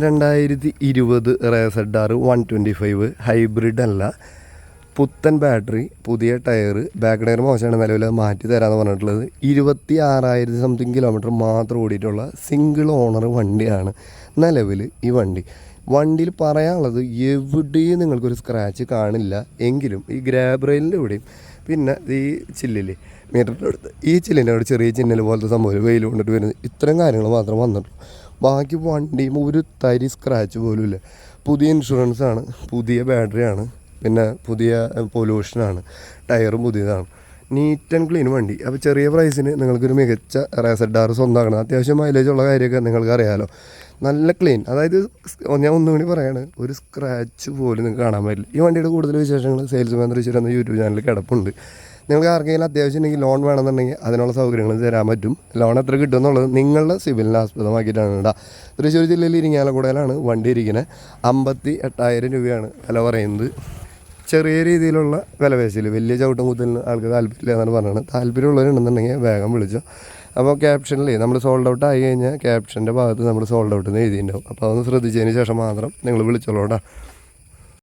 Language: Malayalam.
രണ്ടായിരത്തി ഇരുപത് റേസഡ് R one twenty five hybrid അല്ല പുത്തൻ ബാറ്ററി പുതിയ ടയർ ബാക്ക് ടയർ മോശമാണ് നിലവിൽ മാറ്റി തരാമെന്ന് പറഞ്ഞിട്ടുള്ളത്. ഇരുപത്തി ആറായിരത്തി സംതിങ് കിലോമീറ്റർ മാത്രം ഓടിയിട്ടുള്ള സിംഗിൾ ഓണർ വണ്ടിയാണ് നിലവിൽ ഈ വണ്ടി. വണ്ടിയിൽ പറയാനുള്ളത് എവിടെയും നിങ്ങൾക്കൊരു സ്ക്രാച്ച് കാണില്ല. എങ്കിലും ഈ ഗ്രാബ് ഇവിടെയും. പിന്നെ ഈ ചില്ലില്ലേ മീറ്ററിന്റെ അടുത്ത്. ഈ ചില്ലിന്റെ അവിടെ ചെറിയ ചിന്നൽ പോലത്തെ സംഭവം വെയിൽ കൊണ്ടിട്ട് വരുന്നത്. ഇത്തരം കാര്യങ്ങൾ മാത്രം വന്നിട്ടുള്ളൂ. ബാക്കി വണ്ടിയും ഒരു തരി സ്ക്രാച്ച് പോലും ഇല്ല. പുതിയ ഇൻഷുറൻസ് ആണ് പുതിയ ബാറ്ററിയാണ് പിന്നെ പുതിയ പൊല്യൂഷനാണ് ടയറും പുതിയതാണ്. നീറ്റ് ആൻഡ് ക്ലീൻ വണ്ടി. അപ്പോൾ ചെറിയ പ്രൈസിന് നിങ്ങൾക്കൊരു മികച്ച റേസഡാർ സ്വന്തമാക്കണം. അത്യാവശ്യം മൈലേജ് ഉള്ള കാര്യമൊക്കെ നിങ്ങൾക്ക് അറിയാമല്ലോ നല്ല ക്ലീൻ അതായത് ഞാൻ ഞാൻ ഒന്നുകൂടി പറയാണ് ഒരു സ്ക്രാച്ച് പോലും നിങ്ങൾക്ക് കാണാൻ പറ്റില്ല. ഈ വണ്ടിയുടെ കൂടുതൽ വിശേഷങ്ങൾ സെയിൽസ് മാൻ തൃശ്ശൂർ എന്ന യൂട്യൂബ് ചാനലിൽ കിടപ്പുണ്ട്. നിങ്ങൾക്ക് ആർക്കെങ്കിലും അത്യാവശ്യം ഉണ്ടെങ്കിൽ ലോൺ വേണമെന്നുണ്ടെങ്കിൽ അതിനുള്ള സൗകര്യങ്ങൾ തരാൻ പറ്റും. ലോൺ എത്ര കിട്ടും എന്നുള്ളത് നിങ്ങളുടെ സിവിലിനെ ആസ്പദമാക്കിയിട്ടാണ് കേട്ടോ. തൃശ്ശൂർ ജില്ലയിൽ ഇരിങ്ങാലക്കുടയിലാണ് വണ്ടി ഇരിക്കുന്നത് അമ്പത്തി എട്ടായിരം രൂപയാണ് വില പറയുന്നത്. ചെറിയ രീതിയിലുള്ള വില പേശിൽ വലിയ ചവിട്ടും കുത്തലിന് ആൾക്ക് താല്പര്യമില്ല എന്നാണ് പറഞ്ഞത്. താല്പര്യമുള്ളവരുണ്ടെന്നുണ്ടെങ്കിൽ വേഗം വിളിച്ചോ. അപ്പോൾ ക്യാപ്ഷനിൽ നമ്മൾ സോൾഡ് ഔട്ട് ആയി കഴിഞ്ഞാൽ ക്യാപ്ഷന്റെ ഭാഗത്ത് നമ്മൾ സോൾഡ് ഔട്ട് എന്ന് എഴുതിയിട്ടുണ്ടാവും. അപ്പോൾ അതൊന്ന് ശ്രദ്ധിച്ചതിന് ശേഷം മാത്രം നിങ്ങൾ വിളിച്ചോളൂ കേട്ടോ.